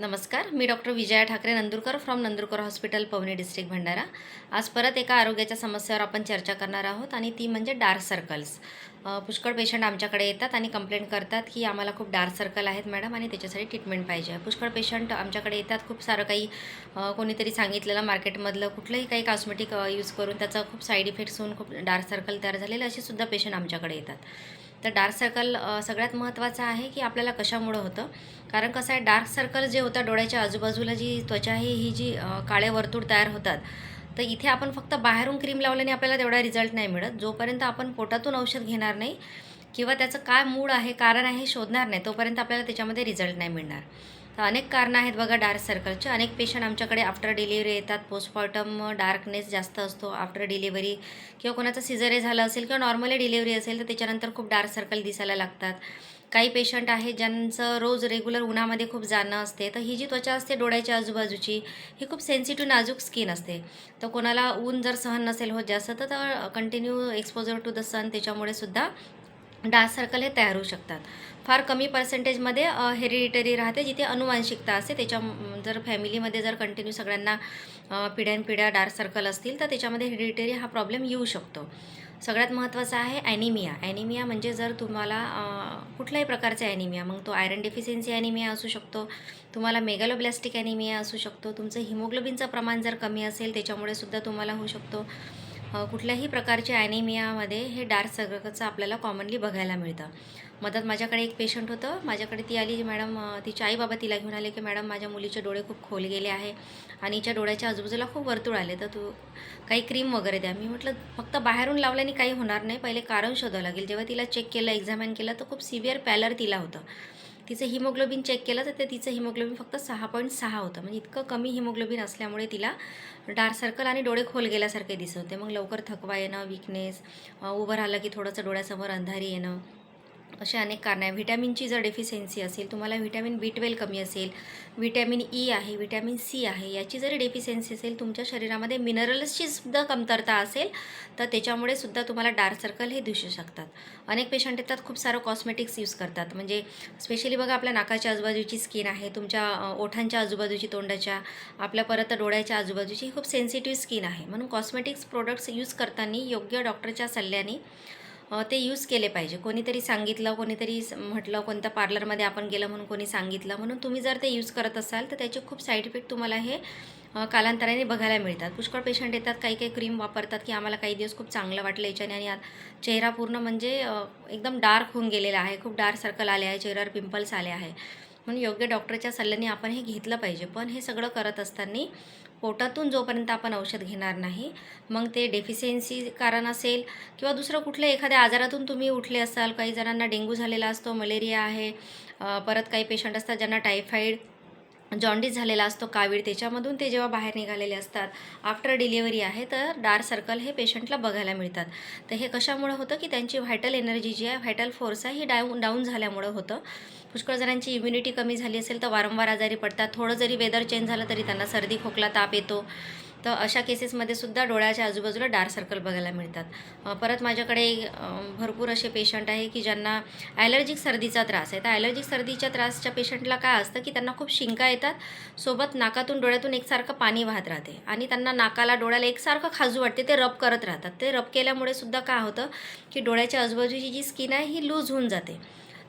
नमस्कार मी doctor Vijaya Thackeray Nandurkar from Nandurkar hospital Pavni district Bhandara. आज परत एका आरोग्याच्या समस्येवर आपण चर्चा करणार आहोत आणि ती म्हणजे डार्क सर्कल्स पुष्कळ पेशंट आमच्याकडे येतात आणि कंप्लेंट करतात की आम्हाला खूप डार्क सर्कल आहेत मॅडम आणि त्याच्यासाठी ट्रीटमेंट पाहिजे. पुष्कळ पेशंट आमच्याकडे येतात खूप सारं काही कोणीतरी सांगितलेलं मार्केटमधलं कुठलंही काही कॉस्मेटिक यूज करून त्याचा खूप साईड इफेक्ट्स होऊन खूप डार्क सर्कल तयार झालेले असे सुद्धा पेशंट आमच्याकडे येतात. तर डार्क सर्कल सगळ्यात महत्त्वाचं आहे की आपल्याला कशामुळं होतं. कारण कसं आहे डार्क सर्कल जे होतं डोळ्याच्या आजूबाजूला जी त्वचा आहे ही जी काळे वर्तुळ तयार होतात तर इथे आपण फक्त बाहेरून क्रीम लावल्याने आपल्याला तेवढा रिझल्ट नाही मिळत. जोपर्यंत आपण पोटातून औषध घेणार नाही किंवा त्याचं काय मूळ आहे कारण आहे शोधणार नाही तोपर्यंत आपल्याला त्याच्यामध्ये रिझल्ट नाही मिळणार. तर अनेक कारणं आहेत बघा डार्क सर्कलचे. अनेक पेशंट आमच्याकडे आफ्टर डिलिव्हरी येतात. पोस्टमॉर्टम डार्कनेस जास्त असतो आफ्टर डिलिव्हरी किंवा कोणाचं सिझरे झालं असेल किंवा नॉर्मली डिलिव्हरी असेल तर त्याच्यानंतर खूप डार्क सर्कल दिसायला लागतात. काही पेशंट आहेत ज्यांचं रोज रेग्युलर उन्हामध्ये खूप जाणं असते तर ही जी त्वचा असते डोळ्याच्या आजूबाजूची ही खूप सेन्सिटिव्ह नाजूक स्किन असते. तर कोणाला ऊन जर सहन नसेल होत जास्त तर continue exposure to the sun त्याच्यामुळे सुद्धा डार्क सर्कल हे तयार होऊ शकतात. फार कमी पर्सेंटेजमध्ये हेरिडिटरी राहते जिथे अनुवांशिकता असते. त्याच्या जर फॅमिलीमध्ये जर कंटिन्यू सगळ्यांना पिढ्यानपिढ्या डार्क सर्कल असतील तर त्याच्यामध्ये हेरिडिटरी हा प्रॉब्लेम येऊ शकतो. सगळ्यात महत्त्वाचं आहे ॲनिमिया ॲनिमिया म्हणजे जर तुम्हाला कुठल्याही प्रकारचा ॲनिमिया मग तो आयरन डेफिशियन्सी ॲनिमिया असू शकतो तुम्हाला मेगॅलोब्लॅस्टिक ॲनिमिया असू शकतो तुमचं हिमोग्लोबिनचं प्रमाण जर कमी असेल त्याच्यामुळे सुद्धा तुम्हाला होऊ शकतो. कुठल्याही प्रकारच्या ॲनिमियामध्ये हे डार्क सर्कलचं आपल्याला कॉमनली बघायला मिळतं. मदत माझ्याकडे एक पेशंट होतं. माझ्याकडे ती आली मॅडम तिच्या आईबाबा आई बाबा तिला घेऊन आले की मॅडम माझ्या मुलीचे डोळे खूप खोल गेले आहे आणि हिच्या डोळ्याच्या आजूबाजूला खूप वर्तुळ आले तर तू काही क्रीम वगैरे द्या. मी म्हटलं फक्त बाहेरून लावल्याने काही होणार नाही. पहिले कारण शोधावं लागेल. जेव्हा तिला चेक केलं एक्झामिन केलं तर खूप सिव्हिअर पॅलर तिला होतं. तिचं हिमोग्लोबिन चेक केलं तर ते तिचं हिमोग्लोबिन फक्त सहा पॉईंट सहा होतं. म्हणजे इतकं कमी हिमोग्लोबिन असल्यामुळे तिला डार्क सर्कल आणि डोळे खोल गेल्यासारखे दिसत होते. मग लवकर थकवा येणं विकनेस उभं राहिलं की थोडंसं डोळ्यासमोर अंधारी येणं. असे अनेक कारणं आहे. व्हिटॅमिनची जर डेफिशियन्सी असेल तुम्हाला व्हिटॅमिन बी ट्वेल्व कमी असेल व्हिटॅमिन ई आहे व्हिटॅमिन सी आहे याची जरी डेफिशियन्सी असेल तुमच्या शरीरामध्ये मिनरल्सची सुद्धा कमतरता असेल तर त्याच्यामुळे सुद्धा तुम्हाला डार्क सर्कल हे दिसू शकतात. अनेक पेशंट येतात खूप सारं कॉस्मेटिक्स यूज करतात. म्हणजे स्पेशली बघा आपल्या नाकाच्या आजूबाजूची स्किन आहे तुमच्या ओठांच्या आजूबाजूची तोंडाच्या आपल्या परत डोळ्याच्या आजूबाजूची ही खूप सेन्सिटिव्ह स्किन आहे. म्हणून कॉस्मेटिक्स प्रोडक्ट्स यूज करताना योग्य डॉक्टरच्या सल्ल्याने ते यूज केले पाहिजे. कोणीतरी सांगितलं कोणीतरी म्हटलं कोणत्या पार्लरमध्ये आपण गेलं म्हणून कोणी सांगितलं म्हणून तुम्ही जर ते यूज करत असाल तर त्याचे खूप साईड इफेक्ट तुम्हाला हे कालांतराने बघायला मिळतात. पुष्कळ पेशंट येतात काही काही क्रीम वापरतात की आम्हाला काही दिवस खूप चांगलं वाटलं याच्याने आणि चेहरा पूर्ण म्हणजे एकदम डार्क होऊन गेलेला आहे. खूप डार्क सर्कल आले आहे चेहऱ्यावर पिंपल्स आले आहे. म्हणून योग्य डॉक्टरच्या सल्ल्याने आपण हे घेतलं पाहिजे. पण हे सगळं करत असताना पोटातून जोपर्यंत आपण औषध घेणार नाही मग ते डेफिशियन्सी कारण असेल किंवा दुसरं कुठल्या एखाद्या आजारातून तुम्ही उठले असाल काही जणांना डेंग्यू झालेला असतो मलेरिया आहे परत काही पेशंट असतात ज्यांना टायफाईड जॉन्डिस झालेला असतो कावीळ त्याच्यामधून ते जेव्हा बाहेर निघालेले असतात आफ्टर डिलिव्हरी आहे तर डार्क सर्कल हे पेशंटला बघायला मिळतात. तर हे कशामुळं होतं की त्यांची व्हायटल एनर्जी जी आहे व्हायटल फोर्स आहे ही डाऊन डाऊन झाल्यामुळं होतं. पुष्कळ जणांची इम्युनिटी कमी झाली असेल तर वारंवार आजारी पडतात. थोडं जरी वेदर चेंज झालं तरी त्यांना सर्दी खोकला ताप येतो. तर अशा केसेसमध्ये सुद्धा डोळ्याच्या आजूबाजूला डार्क सर्कल बघायला मिळतात. परत माझ्याकडे भरपूर असे पेशंट आहे की ज्यांना ॲलर्जिक सर्दीचा त्रास आहे. तर ॲलर्जिक सर्दीच्या त्रासच्या पेशंटला काय असतं की त्यांना खूप शिंका येतात सोबत नाकातून डोळ्यातून एकसारखं पाणी वाहत राहते आणि त्यांना नाकाला डोळ्याला एकसारखं खाजू वाटते ते रब करत राहतात. ते रब केल्यामुळे सुद्धा काय होतं की डोळ्याच्या आजूबाजूची जी स्किन आहे ही लूज होऊन जाते.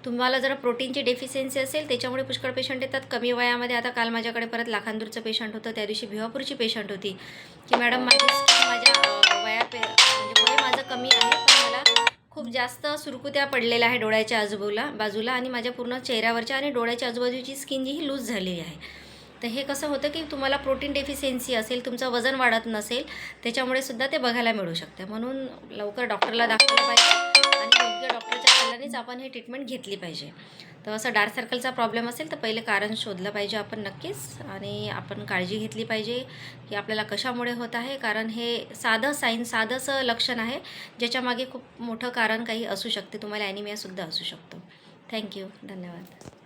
तुम्हाला जर प्रोटीनची डेफिशियन्सी असेल त्याच्यामुळे पुष्कळ पेशंट येतात. कमी वयामध्ये आता काल माझ्याकडे परत लाखांदूरचं पेशंट होतं त्या दिवशी भिवापूरची पेशंट होती. की मॅडम माझी स्किन माझ्या वया पे म्हणजे वय माझं कमी आहे पण मला खूप जास्त सुरकुत्या पडलेल्या आहे डोळ्याच्या आजूबाजूला बाजूला आणि माझ्या पूर्ण चेहऱ्यावरच्या आणि डोळ्याच्या आजूबाजूची स्किन जी ही लूज झालेली आहे. तर हे कसं होतं की तुम्हाला प्रोटीन डेफिशियन्सी असेल तुमचं वजन वाढत नसेल त्याच्यामुळे सुद्धा ते बघायला मिळू शकते. म्हणून लवकर डॉक्टरला दाखवलं पाहिजे. डॉक्टरच्या आपण हे ट्रीटमेंट घेतली पाहिजे. तर असं डार्क सर्कलचा प्रॉब्लेम असेल तर पहिले कारण शोधलं पाहिजे आपण नक्कीच. आणि आपण काळजी घेतली पाहिजे की आपल्याला कशामुळे होत आहे. कारण हे साधं साईन साधंसं लक्षण आहे ज्याच्यामागे खूप मोठं कारण काही असू शकते. तुम्हाला ॲनिमियासुद्धा असू शकतो. थँक्यू धन्यवाद.